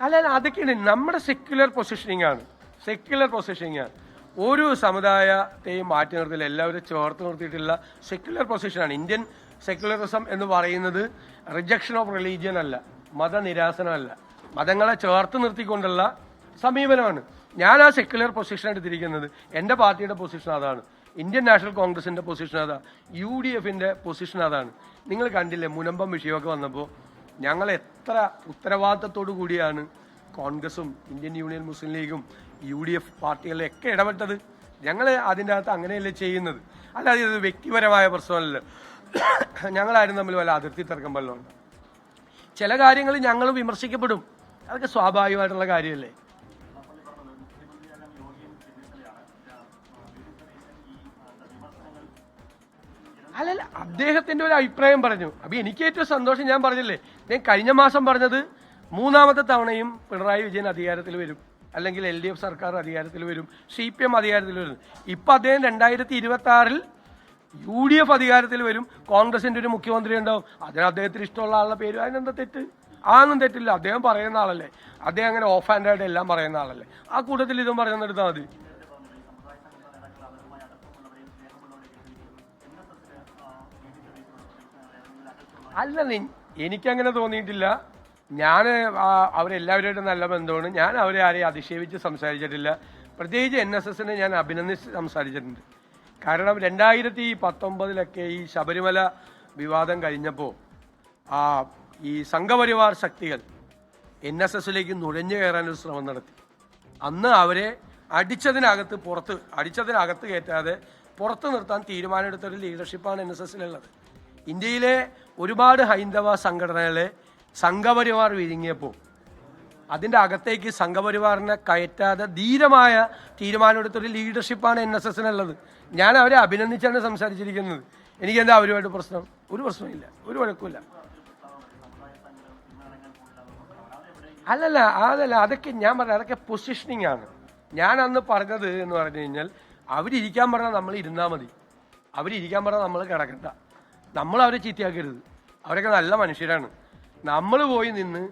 അല്ല അല്ല അതൊക്കെയാണ് നമ്മുടെ സെക്യുലർ പൊസിഷനിങ് ആണ്. സെക്യുലർ പൊസിഷനിങ് ആണ്. ഒരു സമുദായത്തെയും മാറ്റി നിർത്തില്ല. എല്ലാവരും ചേർത്ത് നിർത്തിയിട്ടുള്ള സെക്യുലർ പൊസിഷനാണ് ഇന്ത്യൻ സെക്യുലറിസം എന്ന് പറയുന്നത് റിജക്ഷൻ ഓഫ് റിലീജിയൻ അല്ല. മതനിരാസനമല്ല. മതങ്ങളെ ചേർത്ത് നിർത്തിക്കൊണ്ടുള്ള സമീപനമാണ്. ഞാൻ ആ സെക്യുലർ പൊസിഷൻ എടുത്തിരിക്കുന്നത് എന്റെ പാർട്ടിയുടെ പൊസിഷൻ അതാണ്. ഇന്ത്യൻ നാഷണൽ കോൺഗ്രസിന്റെ പൊസിഷൻ അതാണ് യു ഡി എഫിന്റെ പൊസിഷൻ അതാണ്. നിങ്ങൾ കണ്ടില്ലേ മുനമ്പം വിഷയമൊക്കെ വന്നപ്പോൾ ഞങ്ങൾ എത്ര ഉത്തരവാദിത്തത്തോടു കൂടിയാണ് കോൺഗ്രസും ഇന്ത്യൻ യൂണിയൻ മുസ്ലിം ലീഗും യു ഡി എഫ് പാർട്ടികളിലൊക്കെ ഇടപെട്ടത്. ഞങ്ങൾ അതിന്റെ അകത്ത് അങ്ങനെയല്ലേ ചെയ്യുന്നത്. അല്ലാതെ ഇത് വ്യക്തിപരമായ പ്രശ്നമല്ല ഞങ്ങളാരും തമ്മിൽ വല്ല അതിർത്തി തർക്കം വല്ലതും ചില കാര്യങ്ങൾ ഞങ്ങൾ വിമർശിക്കപ്പെടും. അതൊക്കെ സ്വാഭാവികമായിട്ടുള്ള കാര്യമല്ലേ? അല്ലല്ല അദ്ദേഹത്തിന്റെ ഒരു അഭിപ്രായം പറഞ്ഞു. അപ്പൊ എനിക്ക് ഏറ്റവും സന്തോഷം ഞാൻ പറഞ്ഞില്ലേ? ഞാൻ കഴിഞ്ഞ മാസം പറഞ്ഞത് മൂന്നാമത്തെ തവണയും പിണറായി വിജയൻ അധികാരത്തിൽ വരും. അല്ലെങ്കിൽ എൽ ഡി എഫ് സർക്കാർ അധികാരത്തിൽ വരും. സി പി എം അധികാരത്തിൽ വരും. ഇപ്പൊ അദ്ദേഹം രണ്ടായിരത്തി ഇരുപത്തി ആറിൽ യു ഡി എഫ് അധികാരത്തിൽ വരും. കോൺഗ്രസിന്റെ ഒരു മുഖ്യമന്ത്രി ഉണ്ടാവും. അതിന് അദ്ദേഹത്തിന് ഇഷ്ടമുള്ള ആളുടെ പേര്. അതിനെന്താ തെറ്റ്? ആന്നും തെറ്റില്ല. അദ്ദേഹം പറയുന്ന ആളല്ലേ. അദ്ദേഹം അങ്ങനെ ഓഫ് ഹാൻഡ് ആയിട്ട് എല്ലാം പറയുന്ന ആളല്ലേ. ആ കൂട്ടത്തിൽ ഇതും പറയുന്നെടുത്താൽ മതി. അല്ല എനിക്കങ്ങനെ തോന്നിയിട്ടില്ല. ഞാൻ അവരെല്ലാവരുമായിട്ടും നല്ല ബന്ധമാണ്. ഞാൻ അവരെ ആരെയും അധിക്ഷേപിച്ച് സംസാരിച്ചിട്ടില്ല. പ്രത്യേകിച്ച് എൻ എസ് എസിനെ ഞാൻ അഭിനന്ദിച്ച് സംസാരിച്ചിട്ടുണ്ട്. കാരണം രണ്ടായിരത്തി പത്തൊമ്പതിലൊക്കെ ഈ ശബരിമല വിവാദം കഴിഞ്ഞപ്പോൾ ആ ഈ സംഘപരിവാർ ശക്തികൾ എൻ എസ് എസിലേക്ക് നുഴഞ്ഞു കയറാനൊരു ശ്രമം നടത്തി. അന്ന് അവരെ അടിച്ചതിനകത്ത് പുറത്ത് അടിച്ചതിനകത്ത് കയറ്റാതെ പുറത്ത് നിർത്താൻ തീരുമാനമെടുത്ത ഒരു ലീഡർഷിപ്പാണ് എൻ എസ് എസിലുള്ളത്. ഇന്ത്യയിലെ ഒരുപാട് ഹൈന്ദവ സംഘടനകളെ സംഘപരിവാർ വിരുങ്ങിയപ്പോൾ അതിന്റെ അകത്തേക്ക് സംഘപരിവാറിനെ കയറ്റാതെ ധീരമായ തീരുമാനമെടുത്തൊരു ലീഡർഷിപ്പാണ് എൻ എസ് എസിനുള്ളത് ഞാൻ അവരെ അഭിനന്ദിച്ചാണ് സംസാരിച്ചിരിക്കുന്നത്. എനിക്കെന്താ അവരുമായിട്ട് പ്രശ്നം? ഒരു പ്രശ്നമില്ല ഒരു വഴക്കുമില്ല. അല്ലല്ല അതല്ല അതൊക്കെ ഞാൻ പറഞ്ഞ അതൊക്കെ പൊസിഷനിങ് ആണ്. ഞാൻ അന്ന് പറഞ്ഞത് എന്ന് പറഞ്ഞു കഴിഞ്ഞാൽ അവരിയ്ക്കാൻ പറഞ്ഞാൽ നമ്മൾ ഇരുന്നാൽ മതി. അവരിയ്ക്കാൻ പറഞ്ഞാൽ നമ്മൾ കിടക്കണ്ട. നമ്മൾ അവരെ ചീത്തയാക്കരുത്. അവരൊക്കെ നല്ല മനുഷ്യരാണ്. നമ്മൾ പോയി നിന്ന്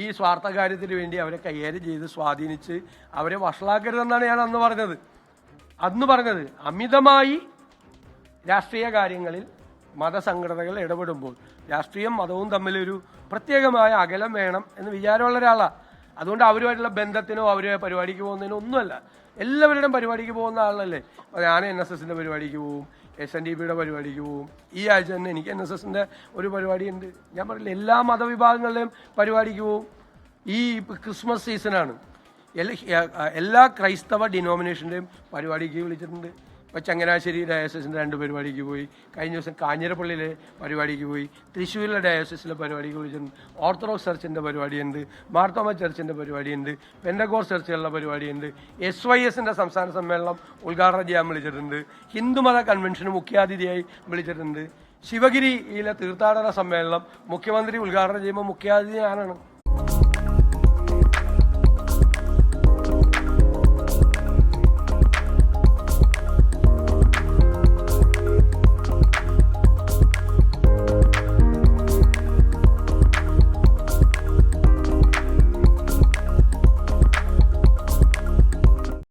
ഈ സ്വാർത്ഥ കാര്യത്തിന് വേണ്ടി അവരെ കൈകാര്യം ചെയ്ത് സ്വാധീനിച്ച് അവരെ വഷളാക്കരുതെന്നാണ് ഞാൻ അന്ന് പറഞ്ഞത്. അന്ന് പറഞ്ഞത് അമിതമായി രാഷ്ട്രീയ കാര്യങ്ങളിൽ മതസംഘടനകൾ ഇടപെടുമ്പോൾ രാഷ്ട്രീയം മതവും തമ്മിലൊരു പ്രത്യേകമായ അകലം വേണം എന്ന് വിചാരമുള്ള ഒരാളാണ് അതുകൊണ്ട് അവരുമായിട്ടുള്ള ബന്ധത്തിനോ അവരെ പരിപാടിക്ക് പോകുന്നതിനോ ഒന്നുമല്ല. എല്ലാവരുടെയും പരിപാടിക്ക് പോകുന്ന ആളല്ലേ? ഞാൻ എൻ എസ് എസിന്റെ പരിപാടിക്ക് പോവും എസ് എൻ ഡി പിയുടെ പരിപാടിക്ക് പോവും. ഈ ആഴ്ച തന്നെ എനിക്ക് എൻ എസ് എസിന്റെ ഒരു പരിപാടിയുണ്ട്. ഞാൻ പറയില്ല എല്ലാ മതവിഭാഗങ്ങളുടെയും പരിപാടിക്ക് പോവും. ഈ ക്രിസ്മസ് സീസണാണ്. എല്ലാ ക്രൈസ്തവ ഡിനോമിനേഷന്റെയും പരിപാടിക്ക് വിളിച്ചിട്ടുണ്ട്. ഇപ്പോൾ ചങ്ങനാശ്ശേരി ഡയോസിന്റെ രണ്ട് പരിപാടിക്ക് പോയി. കഴിഞ്ഞ ദിവസം കാഞ്ഞിരപ്പള്ളിയിലെ പരിപാടിക്ക് പോയി. തൃശ്ശൂരിലെ ഡയോസിസിലെ പരിപാടിക്ക് വിളിച്ചിട്ടുണ്ട് ഓർത്തഡോക്സ് ചർച്ചിന്റെ പരിപാടിയുണ്ട്. മാർത്തോമ ചർച്ചിന്റെ പരിപാടിയുണ്ട്. പെൻഡഗോർ ചർച്ചുകളുടെ പരിപാടിയുണ്ട്. എസ് വൈ എസിന്റെ സംസ്ഥാന സമ്മേളനം ഉദ്ഘാടനം ചെയ്യാൻ വിളിച്ചിട്ടുണ്ട്. ഹിന്ദുമത കൺവെൻഷന് മുഖ്യാതിഥിയായി വിളിച്ചിട്ടുണ്ട്. ശിവഗിരിയിലെ തീർത്ഥാടന സമ്മേളനം മുഖ്യമന്ത്രി ഉദ്ഘാടനം ചെയ്യുമ്പോൾ മുഖ്യാതിഥി ഞാനാണ്